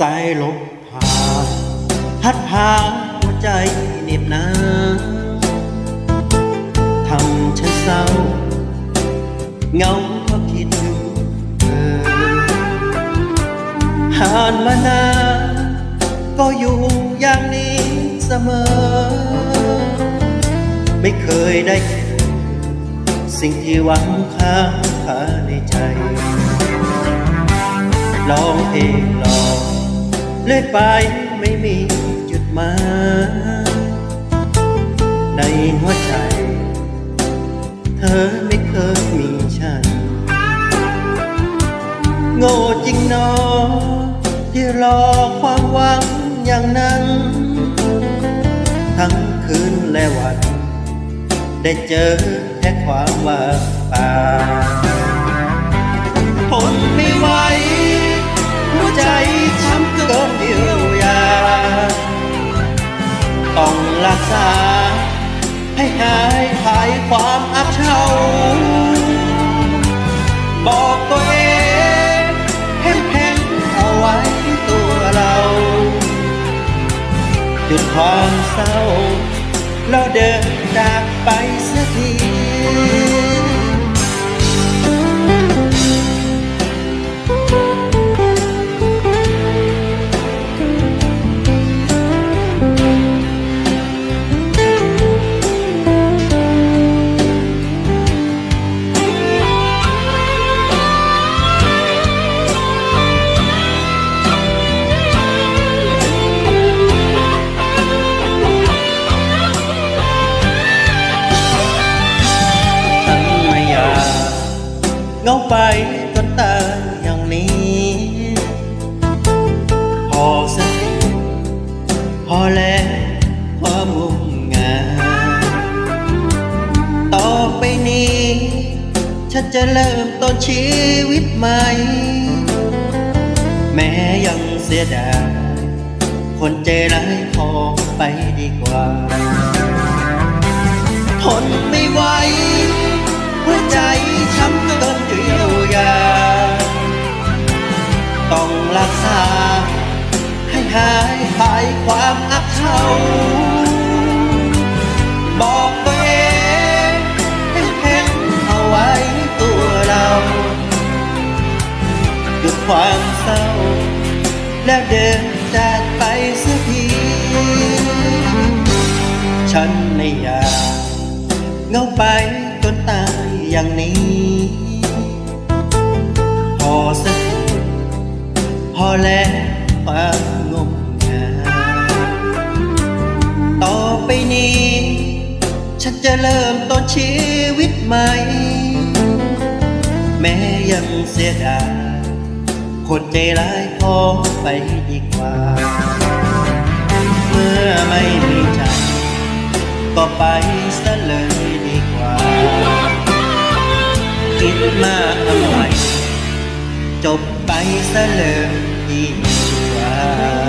สายลมผ่านพัดพาหัวใจเหน็บหนาทำฉันเศร้า เงาเพราะคิดถึงเธอผ่านมานานก็อยู่อย่างนี้เสมอ ไม่เคยได้ สิ่งที่หวังค้างคาในใจ ลองเองลอง เลื่อยไปไม่มีจุดหมายในหัวใจ เธอไม่เคยมีฉัน โง่จริงเนอที่รอความหวังอย่างนั้น ทั้งคืนและวัน ได้เจอแค่ความว่างเปล่าทนไม่ไหวหัวใจ ษา ให้หายหายความอับเฉาบอกตัวเองเข้มแข็งเอาไว้ตัวเราหยุดความเศร้าแล้วเดินจากไปเสี ไปจนตายอย่างนี้ พอสักทีพอแล้วความงมงายต่อไปนี้ ฉันจะเริ่มต้นชีวิตใหม่ แม้ยังเสียดายคนใจร้ายพอไปดีกว่า ทน หายหายความอับเฉาบอกตัวเองให้แข็งเอาไว้ตัวเราหยุดความเศร้า แล้วเดินจากไปสียทีฉันไม่อยากเงาไปจนตายอย่างนี้ พอสักทีพอแล้วความ ไปนี้ ฉันจะเริ่มต้นชีวิตใหม่ แม้ยังเสียดายคนใจร้ายพอไปดีกว่า เมื่อไม่มีใจก็ไปซะเลยดีกว่า คิดมากทำไมจบไปซะเลยดีกว่า